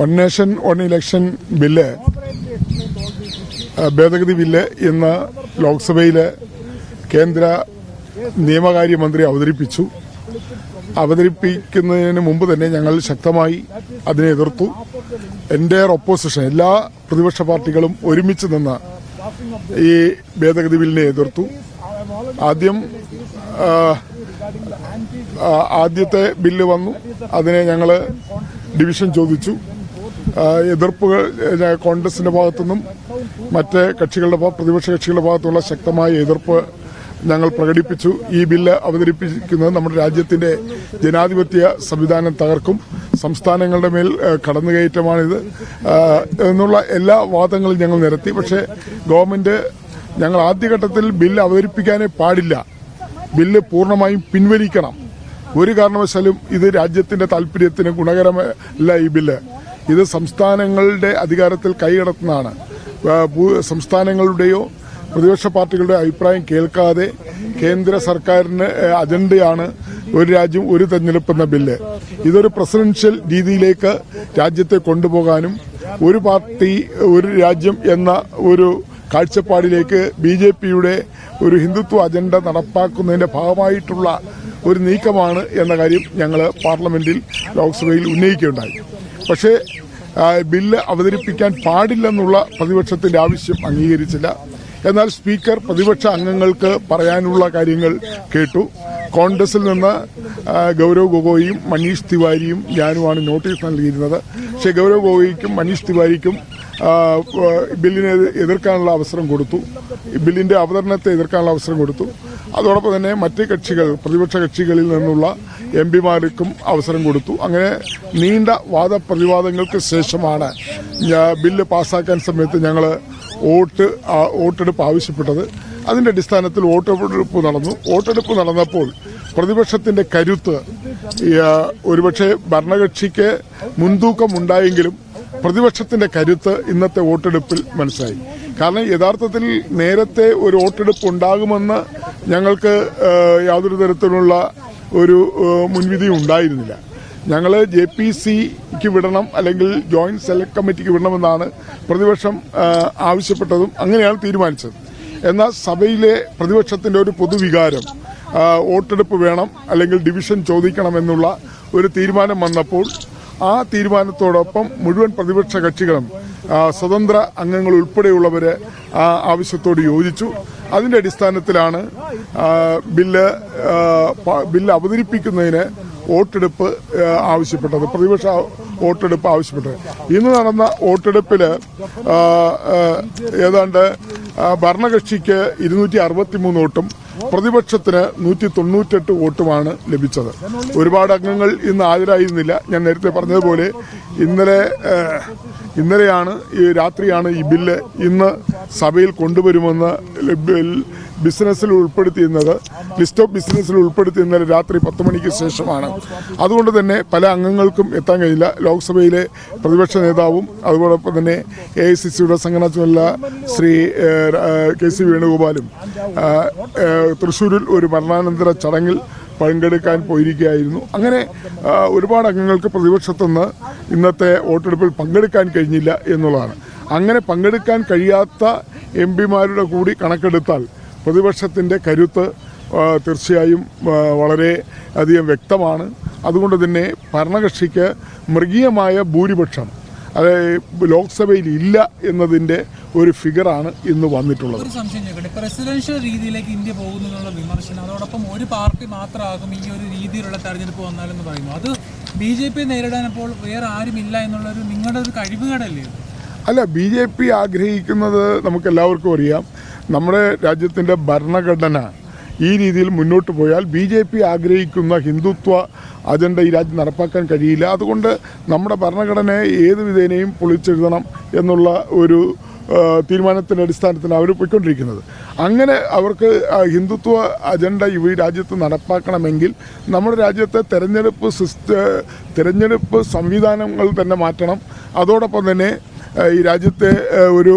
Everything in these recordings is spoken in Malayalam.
One nation one election bill ഭേദഗതി ബില്ല് ഇന്ന് ലോക്സഭയിൽ കേന്ദ്ര നിയമകാര്യമന്ത്രി അവതരിപ്പിച്ചു. അവതരിപ്പിക്കുന്നതിന് മുമ്പ് തന്നെ ഞങ്ങൾ ശക്തമായി അതിനെ എതിർത്തു. എന്റെ ഒപ്പോസിഷൻ എല്ലാ പ്രതിപക്ഷ പാർട്ടികളും ഒരുമിച്ച് നിന്ന് ഈ ഭേദഗതി ബില്ലിനെ എതിർത്തു. ആദ്യം ആദ്യത്തെ ബില്ല് വന്നു. അതിനെ ഞങ്ങൾ ഡിവിഷൻ ചോദിച്ചു. എതിർപ്പുകൾ കോൺഗ്രസിന്റെ ഭാഗത്തുനിന്നും മറ്റ് കക്ഷികളുടെ പ്രതിപക്ഷ കക്ഷികളുടെ ഭാഗത്തുള്ള ശക്തമായ എതിർപ്പ് ഞങ്ങൾ പ്രകടിപ്പിച്ചു. ഈ ബില്ല് അവതരിപ്പിക്കുന്നത് നമ്മുടെ രാജ്യത്തിന്റെ ജനാധിപത്യ സംവിധാനം തകർക്കും. സംസ്ഥാനങ്ങളുടെ മേൽ കടന്നുകയറ്റമാണിത്. എന്നുള്ള എല്ലാ വാദങ്ങളും ഞങ്ങൾ നിരത്തി. പക്ഷേ ഗവൺമെന്റ് ഞങ്ങൾ ആദ്യഘട്ടത്തിൽ ബില്ല് അവതരിപ്പിക്കാനേ പാടില്ല. ബില്ല് പൂർണമായും പിൻവലിക്കണം. ഒരു കാരണവശാലും ഇത് രാജ്യത്തിന്റെ താല്പര്യത്തിന് ഗുണകരമല്ല ഈ ബില്ല്. ഇത് സംസ്ഥാനങ്ങളുടെ അധികാരത്തിൽ കൈകടത്തുന്നതാണ്. സംസ്ഥാനങ്ങളുടെയോ പ്രതിപക്ഷ പാർട്ടികളുടെ അഭിപ്രായം കേൾക്കാതെ കേന്ദ്ര സർക്കാരിന് അജണ്ടയാണ് ഒരു രാജ്യം ഒരു തെരഞ്ഞെടുപ്പ് എന്ന ബില്ല്. ഇതൊരു പ്രസിഡൻഷ്യൽ രീതിയിലേക്ക് രാജ്യത്തെ കൊണ്ടുപോകാനും ഒരു പാർട്ടി ഒരു രാജ്യം എന്ന ഒരു കാഴ്ചപ്പാടിലേക്ക് ബി ജെ പിയുടെ ഒരു ഹിന്ദുത്വ അജണ്ട നടപ്പാക്കുന്നതിന്റെ ഭാഗമായിട്ടുള്ള ഒരു നീക്കമാണ് എന്ന കാര്യം ഞങ്ങൾ പാർലമെന്റിൽ ലോക്സഭയിൽ ഉന്നയിക്കുകയുണ്ടായി. പക്ഷേ ബില്ല് അവതരിപ്പിക്കാൻ പാടില്ലെന്നുള്ള പ്രതിപക്ഷത്തിന്റെ ആവശ്യം അംഗീകരിച്ചില്ല. എന്നാൽ സ്പീക്കർ പ്രതിപക്ഷ അംഗങ്ങൾക്ക് പറയാനുള്ള കാര്യങ്ങൾ കേട്ടു. കോൺഗ്രസിൽ നിന്ന് ഗൗരവ് ഗൊഗോയിയും മനീഷ് തിവാരിയും ഞാനുമാണ് നോട്ടീസ് നൽകിയിരുന്നത്. പക്ഷേ ഗൗരവ് ഗൊഗോയിക്കും മനീഷ് തിവാരിക്കും ബില്ലിനെ എതിർക്കാനുള്ള അവസരം കൊടുത്തു. ബില്ലിന്റെ അവതരണത്തെ എതിർക്കാനുള്ള അവസരം കൊടുത്തു. അതോടൊപ്പം തന്നെ മറ്റ് കക്ഷികൾ പ്രതിപക്ഷ കക്ഷികളിൽ നിന്നുള്ള എം പിമാർക്കും അവസരം കൊടുത്തു. അങ്ങനെ നീണ്ട വാദപ്രതിവാദങ്ങൾക്ക് ശേഷമാണ് ബില്ല് പാസ്സാക്കാൻ സമയത്ത് ഞങ്ങൾ വോട്ട് വോട്ടെടുപ്പ് ആവശ്യപ്പെട്ടത്. അതിന്റെ അടിസ്ഥാനത്തിൽ വോട്ടെടുപ്പ് നടന്നു. വോട്ടെടുപ്പ് നടന്നപ്പോൾ പ്രതിപക്ഷത്തിന്റെ കരുത്ത് ഒരുപക്ഷെ ഭരണകക്ഷിക്ക് മുൻതൂക്കം ഉണ്ടായെങ്കിലും പ്രതിപക്ഷത്തിന്റെ കരുത്ത് ഇന്നത്തെ വോട്ടെടുപ്പിൽ മനസ്സിലായി. കാരണം യഥാർത്ഥത്തിൽ നേരത്തെ ഒരു വോട്ടെടുപ്പ് ഉണ്ടാകുമെന്ന് ഞങ്ങൾക്ക് യാതൊരു തരത്തിലുള്ള ഒരു മുൻവിധി ഉണ്ടായിരുന്നില്ല. ഞങ്ങൾ ജെ പി സിക്ക് വിടണം അല്ലെങ്കിൽ ജോയിന്റ് സെലക്ട് കമ്മിറ്റിക്ക് വിടണമെന്നാണ് പ്രതിപക്ഷം ആവശ്യപ്പെട്ടതും അങ്ങനെയാണ് തീരുമാനിച്ചത്. എന്നാൽ സഭയിലെ പ്രതിപക്ഷത്തിന്റെ ഒരു പൊതുവികാരം വോട്ടെടുപ്പ് വേണം അല്ലെങ്കിൽ ഡിവിഷൻ ചോദിക്കണമെന്നുള്ള ഒരു തീരുമാനം വന്നപ്പോൾ ആ തീരുമാനത്തോടൊപ്പം മുഴുവൻ പ്രതിപക്ഷ കക്ഷികളും സ്വതന്ത്ര അംഗങ്ങൾ ഉൾപ്പെടെയുള്ളവർ ആ ആവശ്യത്തോട് യോജിച്ചു. അതിന്റെ അടിസ്ഥാനത്തിലാണ് ബില്ല് ബില്ല് അവതരിപ്പിക്കുന്നതിന് വോട്ടെടുപ്പ് ആവശ്യപ്പെട്ടത് പ്രതിപക്ഷ വോട്ടെടുപ്പ് ആവശ്യപ്പെട്ടത്. ഇന്ന് നടന്ന ആ, ഏതാണ്ട് ഭരണകക്ഷിക്ക് ഇരുന്നൂറ്റി അറുപത്തിമൂന്ന് വോട്ടും പ്രതിപക്ഷത്തിന് നൂറ്റി തൊണ്ണൂറ്റെട്ട് വോട്ടുമാണ് ലഭിച്ചത്. ഒരുപാട് അംഗങ്ങൾ ഇന്ന് ഹാജരായിരുന്നില്ല. ഞാൻ നേരത്തെ പറഞ്ഞതുപോലെ ഇന്നലെ ഇന്നലെയാണ് ഈ രാത്രിയാണ് ഈ ബില്ല് ഇന്ന് സഭയിൽ കൊണ്ടുവരുമെന്ന് ബിസിനസ്സിൽ ഉൾപ്പെടുത്തിയിരുന്നത് ലിസ്റ്റ് ഓഫ് ബിസിനസ്സിൽ ഉൾപ്പെടുത്തി ഇന്നലെ രാത്രി പത്ത് മണിക്ക് ശേഷമാണ്. അതുകൊണ്ട് തന്നെ പല അംഗങ്ങൾക്കും എത്താൻ കഴിയില്ല. ലോക്സഭയിലെ പ്രതിപക്ഷ നേതാവും അതുപോലൊപ്പം തന്നെ എ ഐ സി സിയുടെ സംഘടനാ ചുമതല ശ്രീ കെ സി വേണുഗോപാലും തൃശ്ശൂരിൽ ഒരു മരണാനന്തര ചടങ്ങിൽ പങ്കെടുക്കാൻ പോയിരിക്കുകയായിരുന്നു. അങ്ങനെ ഒരുപാട് അംഗങ്ങൾക്ക് പ്രതിപക്ഷത്തുനിന്ന് ഇന്നത്തെ വോട്ടെടുപ്പിൽ പങ്കെടുക്കാൻ കഴിഞ്ഞില്ല എന്നുള്ളതാണ്. അങ്ങനെ പങ്കെടുക്കാൻ കഴിയാത്ത എം പിമാരുടെ കൂടി കണക്കെടുത്താൽ പ്രതിപക്ഷത്തിന്റെ കരുത്ത് തീർച്ചയായും വളരെ അധികം വ്യക്തമാണ്. അതുകൊണ്ട് തന്നെ ഭരണകക്ഷിക്ക് മൃഗീയമായ ഭൂരിപക്ഷം അത് ലോക്സഭയിൽ ഇല്ല എന്നതിന്റെ ഒരു ഫിഗറാണ് ഇന്ന് വന്നിട്ടുള്ളത്. പ്രസിഡൻഷ്യൽ രീതിയിലേക്ക് ഇന്ത്യ പോകുന്നു വിമർശനം അതോടൊപ്പം ഒരു പാർട്ടി മാത്രമാകും ഈ ഒരു രീതിയിലുള്ള തെരഞ്ഞെടുപ്പ് വന്നാലെന്ന് പറയുന്നു. അത് ബി ജെ പി നേരിടാനപ്പോൾ വേറെ ആരുമില്ല എന്നുള്ളൊരു നിങ്ങളുടെ ഒരു കഴിവുകേടല്ലേ? അല്ല ബി ജെ പി ആഗ്രഹിക്കുന്നത് നമുക്ക് എല്ലാവർക്കും അറിയാം. നമ്മുടെ രാജ്യത്തിന്റെ ഭരണഘടന ഈ രീതിയിൽ മുന്നോട്ട് പോയാൽ ബി ജെ പി ആഗ്രഹിക്കുന്ന ഹിന്ദുത്വ അജണ്ട ഈ രാജ്യം നടപ്പാക്കാൻ കഴിയില്ല. അതുകൊണ്ട് നമ്മുടെ ഭരണഘടനയെ ഏത് വിധേനയും പൊളിച്ചെഴുതണം എന്നുള്ള ഒരു തീരുമാനത്തിന്റെ അടിസ്ഥാനത്തിലാണ് അവർ പോയിക്കൊണ്ടിരിക്കുന്നത്. അങ്ങനെ അവർക്ക് ഹിന്ദുത്വ അജണ്ട ഈ രാജ്യത്ത് നടപ്പാക്കണമെങ്കിൽ നമ്മുടെ രാജ്യത്തെ തെരഞ്ഞെടുപ്പ് സിസ്റ്റ തെരഞ്ഞെടുപ്പ് സംവിധാനങ്ങൾ തന്നെ മാറ്റണം. അതോടൊപ്പം തന്നെ ഈ രാജ്യത്തെ ഒരു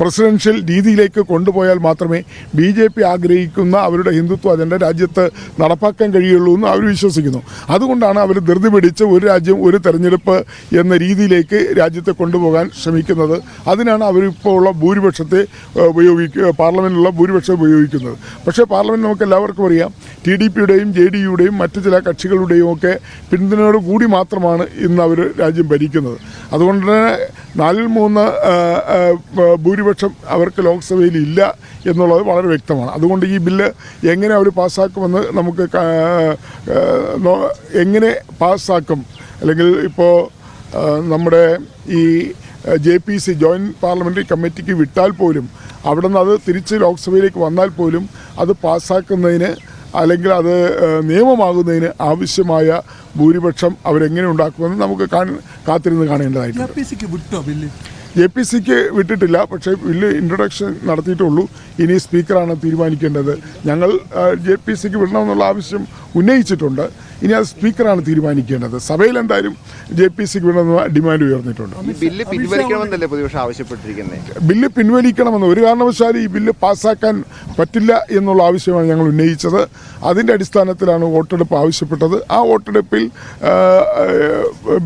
പ്രസിഡൻഷ്യൽ രീതിയിലേക്ക് കൊണ്ടുപോയാൽ മാത്രമേ ബി ജെ പി ആഗ്രഹിക്കുന്ന അവരുടെ ഹിന്ദുത്വ അജണ്ട രാജ്യത്ത് നടപ്പാക്കാൻ കഴിയുള്ളൂ എന്ന് അവർ വിശ്വസിക്കുന്നു. അതുകൊണ്ടാണ് അവർ ധൃതി പിടിച്ച് ഒരു രാജ്യം ഒരു തെരഞ്ഞെടുപ്പ് എന്ന രീതിയിലേക്ക് രാജ്യത്തെ കൊണ്ടുപോകാൻ ശ്രമിക്കുന്നത്. അതിനാണ് അവരിപ്പോൾ ഉള്ള ഭൂരിപക്ഷത്തെ ഉപയോഗിക്കുക പാർലമെന്റിലുള്ള ഭൂരിപക്ഷം ഉപയോഗിക്കുന്നത്. പക്ഷേ പാർലമെന്റ് നമുക്ക് എല്ലാവർക്കും അറിയാം ടി ഡി പിയുടെയും ജെ ഡി യുടെയും മറ്റു ചില കക്ഷികളുടെയും ഒക്കെ പിന്തുണയോട് കൂടി മാത്രമാണ് ഇന്ന് അവർ രാജ്യം ഭരിക്കുന്നത്. അതുകൊണ്ട് തന്നെ നാലിൽ മൂന്ന് ആ, ഭൂരിപക്ഷം അവർക്ക് ലോക്സഭയിൽ ഇല്ല എന്നുള്ളത് വളരെ വ്യക്തമാണ്. അതുകൊണ്ട് ഈ ബില്ല് എങ്ങനെ അവർ പാസ്സാക്കുമെന്ന് നമുക്ക് എങ്ങനെ പാസ്സാക്കും? അല്ലെങ്കിൽ ഇപ്പോൾ നമ്മുടെ ഈ J P C joint parliamentary കമ്മിറ്റിക്ക് വിട്ടാൽ പോലും അവിടെ നിന്ന് അത് തിരിച്ച് ലോക്സഭയിലേക്ക് വന്നാൽ പോലും അത് പാസ്സാക്കുന്നതിന് അല്ലെങ്കിൽ അത് നിയമമാകുന്നതിന് ആവശ്യമായ ഭൂരിപക്ഷം അവരെങ്ങനെ ഉണ്ടാക്കുമെന്ന് നമുക്ക് കാത്തിരുന്ന് കാണേണ്ടതായിട്ടുണ്ട്. ജെ പി സിക്ക് വിട്ടിട്ടില്ല പക്ഷേ ബില്ല് ഇൻട്രൊഡക്ഷൻ നടത്തിയിട്ടുള്ളൂ. ഇനി സ്പീക്കറാണ് തീരുമാനിക്കേണ്ടത്. ഞങ്ങൾ ജെ പി സിക്ക് വിടണമെന്നുള്ള ആവശ്യം ഉന്നയിച്ചിട്ടുണ്ട്. ഇനി അത് സ്പീക്കറാണ് തീരുമാനിക്കേണ്ടത്. സഭയിൽ എന്തായാലും ജെ പി സിക്ക് വിടണമെന്ന ഡിമാൻഡ് ഉയർന്നിട്ടുണ്ട്. ബില്ല് പിൻവലിക്കണമെന്നല്ലേ പ്രതിപക്ഷം ആവശ്യപ്പെട്ടിരിക്കുന്നത് ബില്ല് പിൻവലിക്കണമെന്ന് ഒരു കാരണവശാലും ഈ ബില്ല് പാസ്സാക്കാൻ പറ്റില്ല എന്നുള്ള ആവശ്യമാണ് ഞങ്ങൾ ഉന്നയിച്ചത്. അതിന്റെ അടിസ്ഥാനത്തിലാണ് വോട്ടെടുപ്പ് ആവശ്യപ്പെട്ടത്. ആ വോട്ടെടുപ്പിൽ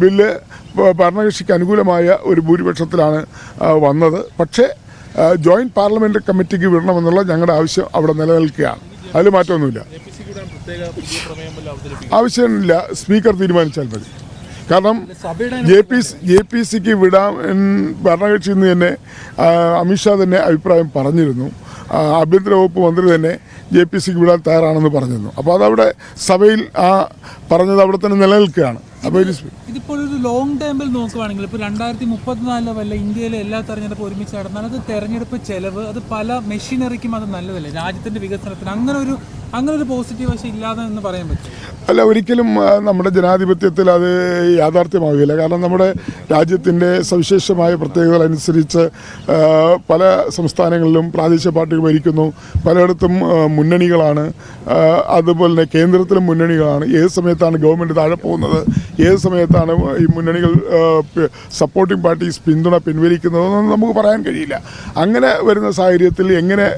ബില്ല് ഭരണകക്ഷിക്ക് അനുകൂലമായ ഒരു ഭൂരിപക്ഷത്തിലാണ് വന്നത്. പക്ഷേ ജോയിന്റ് പാർലമെന്ററി കമ്മിറ്റിക്ക് വിടണമെന്നുള്ള ഞങ്ങളുടെ ആവശ്യം അവിടെ നിലനിൽക്കുകയാണ്. അതിൽ മാറ്റമൊന്നുമില്ല. ആവശ്യമില്ല. സ്പീക്കർ തീരുമാനിച്ചാൽ മതി. കാരണം ജെ പി ജെ പി സിക്ക് വിടാം ഭരണകക്ഷിയിൽ ഭരണകക്ഷി നിന്ന് തന്നെ അമിത്ഷാ തന്നെ അഭിപ്രായം പറഞ്ഞിരുന്നു. ആഭ്യന്തര വകുപ്പ് മന്ത്രി തന്നെ ജെ പി സിക്ക് വിടാൻ തയ്യാറാണെന്ന് പറഞ്ഞിരുന്നു. അപ്പോൾ അതവിടെ സഭയിൽ ആ പറഞ്ഞത് അവിടെ തന്നെ നിലനിൽക്കുകയാണ്. ഇതിപ്പോൾ ഒരു ലോങ് ടൈമിൽ നോക്കുവാണെങ്കിൽ ഇപ്പോൾ രണ്ടായിരത്തി മുപ്പത്തിനാലിലോ വല്ല ഇന്ത്യയിലെ എല്ലാ തെരഞ്ഞെടുപ്പും ഒരുമിച്ച് നടന്നാൽ അത് തെരഞ്ഞെടുപ്പ് ചെലവ് അത് പല മെഷീനറിക്കും അത് നല്ലതല്ലേ? രാജ്യത്തിന്റെ വികസനത്തിന് അങ്ങനെ ഒരു അങ്ങനെ ഒരു പോസിറ്റീവ് ഇല്ലാതെ എന്ന് പറയാൻ പറ്റും അല്ല ഒരിക്കലും നമ്മുടെ ജനാധിപത്യത്തിൽ അത് യാഥാർത്ഥ്യമാവുകയില്ല. കാരണം നമ്മുടെ രാജ്യത്തിന്റെ സവിശേഷമായ പ്രത്യേകതകൾ അനുസരിച്ച് പല സംസ്ഥാനങ്ങളിലും പ്രാദേശിക പാർട്ടികൾ ഭരിക്കുന്നു. പലയിടത്തും മുന്നണികളാണ്. അതുപോലെ തന്നെ കേന്ദ്രത്തിലും മുന്നണികളാണ്. ഏത് സമയത്താണ് ഗവൺമെന്റ് താഴെ പോകുന്നത്? ഏത് സമയത്താണ് ഈ മുന്നണികൾ സപ്പോർട്ടിംഗ് പാർട്ടീസ് പിന്തുണ പിൻവലിക്കുന്നതെന്നൊന്നും നമുക്ക് പറയാൻ കഴിയില്ല. അങ്ങനെ വരുന്ന സാഹചര്യത്തിൽ എങ്ങനെ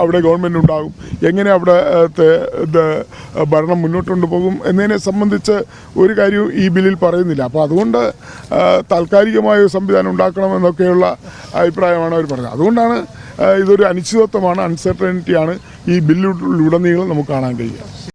അവിടെ ഗവൺമെന്റ് ഉണ്ടാകും? എങ്ങനെ അവിടെ ആ, ത്തെ- ഇത് ഭരണം മുന്നോട്ട് കൊണ്ടുപോകും എന്നതിനെ സംബന്ധിച്ച് ഒരു കാര്യവും ഈ ബില്ലിൽ പറയുന്നില്ല. അപ്പോൾ അതുകൊണ്ട് താൽക്കാലികമായ ഒരു സംവിധാനം ഉണ്ടാക്കണമെന്നൊക്കെയുള്ള അഭിപ്രായമാണ് അവർ പറഞ്ഞത്. അതുകൊണ്ടാണ് ഇതൊരു അനിശ്ചിതത്വമാണ് അൺസർട്ടനിറ്റിയാണ് ഈ ബില്ലുടനീളം നമുക്ക് കാണാൻ കഴിയുക.